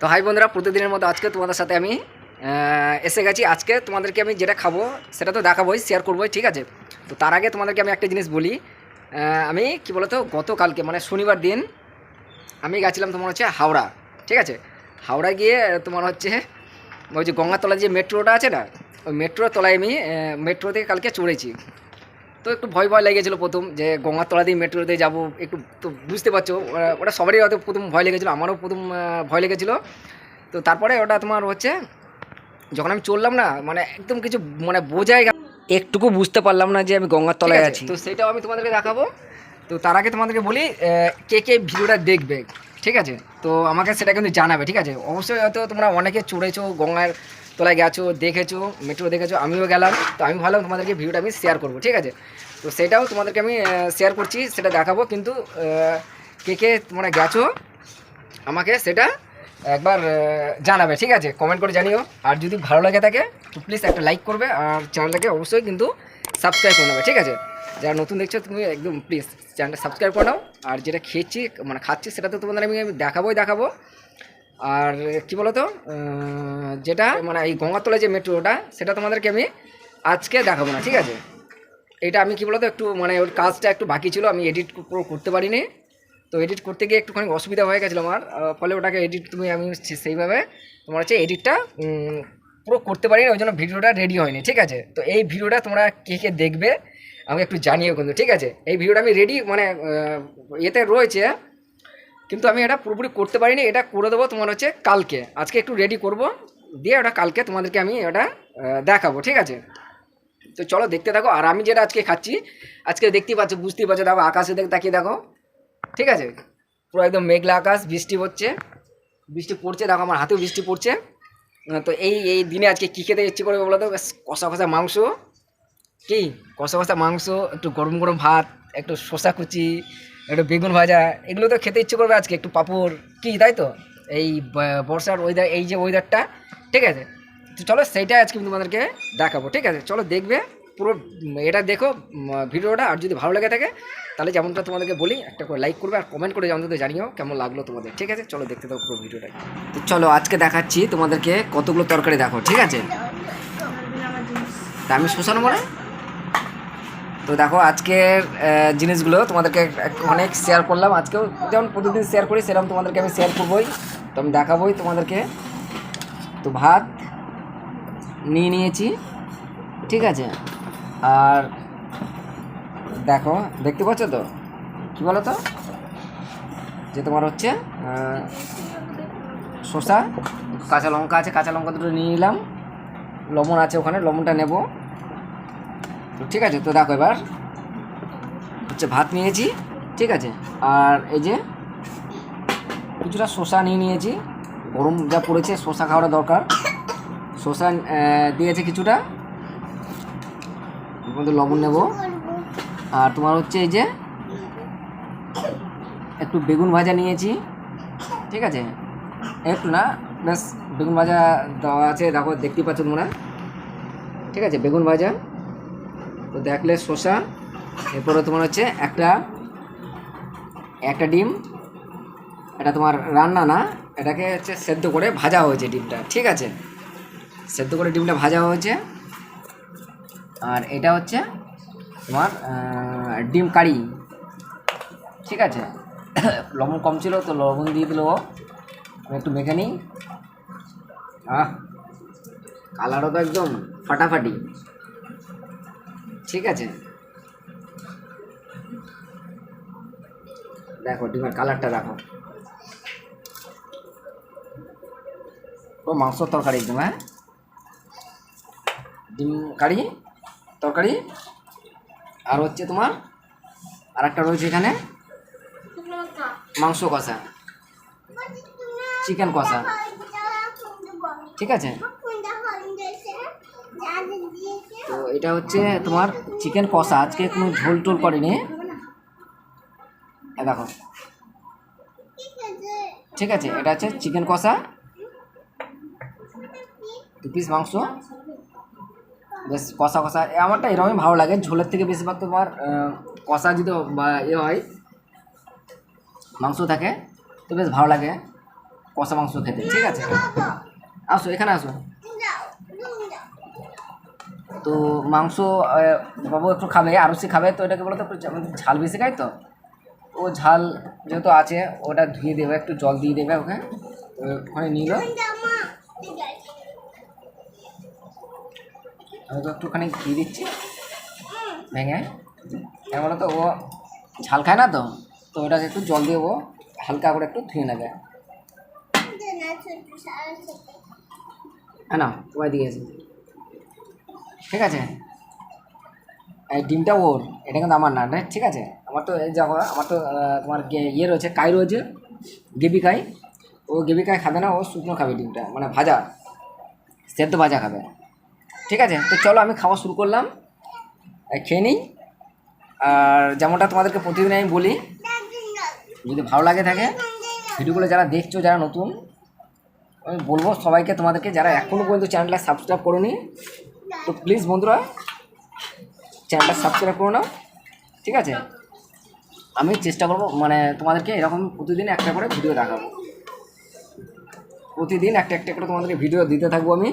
তো হাই বন্ধুরা, প্রতিদিনের মতো আজকে তোমাদের সাথে আমি এসে গেছি। আজকে তোমাদেরকে আমি যেটা খাব, সেটা তো দেখাবোই শেয়ার করবোই, ঠিক আছে? তো তার আগে তোমাদেরকে আমি একটা জিনিস বলি আমি কি বলতো, গতকালকে মানে শনিবার দিন, আমি গেছিলাম তোমার হচ্ছে হাওড়া, ঠিক আছে? হাওড়া গিয়ে তোমার হচ্ছে, ওই যে গঙ্গাতলা যে মেট্রোটা আছে না, ওই মেট্রোর তলায় আমি মেট্রো থেকে কালকে চড়েছি। তো একটু ভয় ভয় লেগেছিলো প্রথম যে গঙ্গাতলা দিয়ে মেট্রোতে যাব একটু তো বুঝতে পারছ ওটা সবারই হয়তো প্রথম ভয় লেগেছিলো আমারও প্রথম ভয় লেগেছিলো। তো তারপরে ওটা তোমার হচ্ছে যখন আমি চললাম না মানে একদম কিছু মানে বোঝাই একটুকু বুঝতে পারলাম না যে আমি গঙ্গার তলায় আছি তো সেটাও আমি তোমাদেরকে দেখাবো। তো তার আগে তোমাদেরকে বলি কে কে ভিডিওটা দেখবে ঠিক আছে? তো আমাকে সেটা কিন্তু জানাবে ঠিক আছে? অবশ্যই হয়তো তোমরা অনেকে চড়েছো গঙ্গার তলায় গেছো, দেখেছ মেট্রো দেখেছ, আমিও গেলাম। তো আমি ভাবলাম তোমাদেরকে ভিডিওটা আমি শেয়ার করব, ঠিক আছে? তো সেটাও তোমাদেরকে আমি শেয়ার করছি, সেটা দেখাবো, কিন্তু কে কে তোমরা গেছো, আমাকে সেটা একবার জানাবে, ঠিক আছে? কমেন্ট করে জানিও। আর যদি ভালো লাগে থাকে, তো প্লিজ একটা লাইক করবে, আর চ্যানেলটাকে অবশ্যই কিন্তু সাবস্ক্রাইব করে নেবে, ঠিক আছে? যারা নতুন দেখছ, তুমি একদম প্লিজ চ্যানেলটা সাবস্ক্রাইব করে নাও। আর যেটা খেয়েছি মানে খাচ্ছি সেটা তো তোমাদের আমি আমি দেখাবোই দেখাবো। আর কি বলো তো যেটা মানে এই গঙ্গাতলায় যে মেট্রোটা, সেটা তোমাদেরকে আমি আজকে দেখাবো না, ঠিক আছে? এটা আমি কি বলতো, একটু মানে ওর কাজটা একটু বাকি ছিল, আমি এডিট করতে পারিনি। তো এডিট করতে গিয়ে একটুখানি অসুবিধা হয়ে গেছিল আমার ফলে ওটাকে এডিট তুমি আমি সেইভাবে তোমার হচ্ছে এডিটটা পুরো করতে পারিনি, ওই জন্য ভিডিওটা রেডি হয়নি, ঠিক আছে? তো এই ভিডিওটা তোমরা কে কে দেখবে, আমাকে একটু জানিও কিন্তু, ঠিক আছে? এই ভিডিওটা আমি রেডি মানে ইয়েতে রয়েছে কিন্তু আমি এটা পুরোপুরি করতে পারিনি, এটা করে দেবো তোমার হচ্ছে কালকে। আজকে একটু রেডি করব, দিয়ে ওটা কালকে তোমাদেরকে আমি ওটা দেখাবো, ঠিক আছে? তো চলো দেখতে থাকো, আর আমি যেটা আজকে খাচ্ছি, আজকে দেখতেই পাচ্ছ, বুঝতেই পারছ, দেখো আকাশে দেখ, তাকিয়ে দেখো, ঠিক আছে? পুরো একদম মেঘলা আকাশ, বৃষ্টি হচ্ছে, বৃষ্টি পড়ছে, দেখো আমার হাতেও বৃষ্টি পড়ছে। তো এই এই দিনে আজকে কী খেতে ইচ্ছে করবে বলো তো? কষা কষা মাংস। কি? কষা কষা মাংস, একটু গরম গরম ভাত, একটু শসা কুচি একটু বেগুন ভাজা, এগুলো তো খেতে ইচ্ছে করবে আজকে, একটু পাঁপড়, কি, তাই তো? এই বর্ষার ওয়েদার এই যে ওয়েদারটা ঠিক আছে? তো চলো সেইটাই আজকে তোমাদেরকে দেখাবো, ঠিক আছে? চলো দেখবে, পুরো, এটা দেখো ভিডিওটা, আর যদি ভালো লেগে থাকে, তাহলে যেমনটা তোমাদেরকে বলি, একটা করে লাইক করবে, আর কমেন্ট করে জানতে জানিও কেমন লাগল তোমাদের, ঠিক আছে? চলো দেখতে থাকো পুরো ভিডিওটা। তো চলো আজকে দেখাচ্ছি তোমাদেরকে কতগুলো তরকারি দেখো, ঠিক আছে? তা আমি শোষণ মানে? তো দেখো, আজকের জিনিসগুলো তোমাদেরকে অনেক শেয়ার করলাম। আজকেও যেমন প্রতিদিন শেয়ার করি, সেরকম তোমাদেরকে আমি শেয়ার করবোই। তো আমি দেখাবোই তোমাদেরকে। তো ভাত নিয়ে নিয়েছি, ঠিক আছে? আর দেখো, দেখতে পাচ্ছ তো? কী বলো তো যে তোমার হচ্ছে শসা, কাঁচা লঙ্কা আছে, কাঁচা লঙ্কা দুটো নিয়ে নিলাম। লবণ আছে ওখানে, লবণটা নেব। ঠিক আছে তো দেখো এবার। হচ্ছে ভাত নিয়েছি ঠিক আছে। আর এই যে কিছুটা শসা নিয়ে নিয়েছি। গরম যা পড়েছে শশা খাওয়াটা দরকার। আহ, দিয়েছে কিছুটা। মধ্যে লবণ নেব। আর তোমার হচ্ছে এই যে একটু বেগুন ভাজা নিয়েছি। ঠিক আছে? একটু না ব্যাস বেগুন ভাজা দেওয়া আছে দেখো দেখতে পাচ্ছ তোমরা। ঠিক আছে বেগুন ভাজা। তো দেখলে শসা, এরপরে তোমার হচ্ছে একটা একটা ডিম, এটা তোমার রান্না না, এটাকে হচ্ছে সেদ্ধ করে ভাজা হয়েছে ডিমটা, ঠিক আছে? সেদ্ধ করে ডিমটা ভাজা হয়েছে, আর এটা হচ্ছে তোমার ডিম কারি, ঠিক আছে? লবণ কম ছিল, তো লবণ দিয়ে দিল আমি একটু মেখে নিই। আহ, কালারও তো একদম ফাটাফাটি। ঠিক আছে? দেখো ডিমের কালারটা দেখো। ও মাংস তরকারি একদম হ্যাঁ? ডিম কারি তরকারি আর হচ্ছে তোমার আর একটা রয়েছে এখানে মাংস কষা। চিকেন কষা। ঠিক আছে? তো এটা হচ্ছে তোমার চিকেন কষা। আজকে কোনো ঝোল টোল করেনি। এ দেখো। ঠিক আছে, এটা হচ্ছে চিকেন কষা। দু পিস মাংস। বেশ, কষা কষা। আমারটা এরকমই ভালো লাগে। ঝোলের থেকে বেশিরভাগ তোমার কষা যদি বা ইয়ে হয়, মাংস থাকে, তো বেশ ভালো লাগে কষা মাংস খেতে। ঠিক আছে। আসো, এখানে আসো। তো মাংস বাবু একটু খাবে আরও সে খাবে তো এটাকে বলো তো একটু ঝাল বেশি খাই তো। ও ঝাল যেহেতু আছে ওটা ধুয়ে দেবে একটু জল দিয়ে দেবে ওকে। ওখানে নিল আমি তো একটুখানি ঘি দিচ্ছি। ভেঙে। কেন বলো তো ও ঝাল খায় না তো? তো ওটাকে একটু জল দিয়ে ও হালকা করে একটু ধুয়ে নেবে। হ্যাঁ না তোমার দিয়ে এসে। ঠিক আছে? এই ডিমটা ওর, এটা কিন্তু আমার না ঠিক আছে? আমার তো এই দেখো, আমার তো তোমার ইয়ে রয়েছে, কাই রয়েছে গেবি কাই। ও গেবি কাই খাবে না, ও শুকনো খাবে ডিমটা মানে ভাজা, সেদ্ধ ভাজা খাবে। ঠিক আছে? তো চলো, আমি খাওয়া শুরু করলাম। খেয়ে নিই। আর যেমনটা তোমাদেরকে প্রতিদিন আমি বলি, যদি ভালো লাগে থাকে, ভিডিওগুলো যারা দেখছ, যারা নতুন, আমি বলব সবাইকে তোমাদেরকে, যারা এখনও পর্যন্ত চ্যানেলটা সাবস্ক্রাইব করোনি তো প্লিজ বন্ধুরা চ্যানেলটা সাবস্ক্রাইব করে নাও ঠিক আছে? আমি চেষ্টা করব মানে তোমাদেরকে এরকম প্রতিদিন একটা করে ভিডিও দেখাবো। প্রতিদিন একটা একটা করে তোমাদেরকে ভিডিও দিতে থাকব আমি।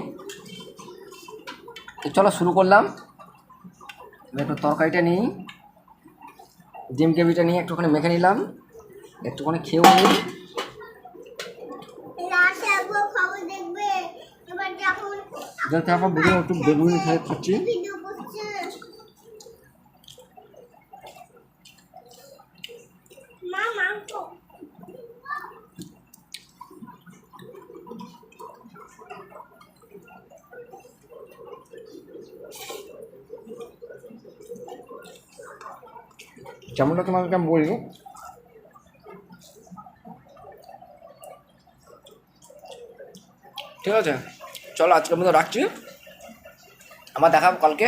তো চলো শুরু করলাম। একটু তরকারিটা নিই। ডিম গ্রেভিটা নিয়ে একটুখানি মেখে নিলাম। একটুখানি খেয়েও নিই রাতে একবার খবর দেখবে এবার যখন যাতে আমার বেগুন একটু বেগুনি খাই খাচ্ছি। যেমনটা তোমাদেরকে আমি বলব ঠিক আছে? চলো আজকের মতো রাখছি। আবার দেখাবো কালকে।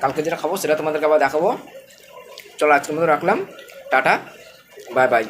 কালকে যেটা খাব সেটা তোমাদেরকে আবার দেখাবো। চলো আজকের মতো রাখলাম। টাটা। Bye bye.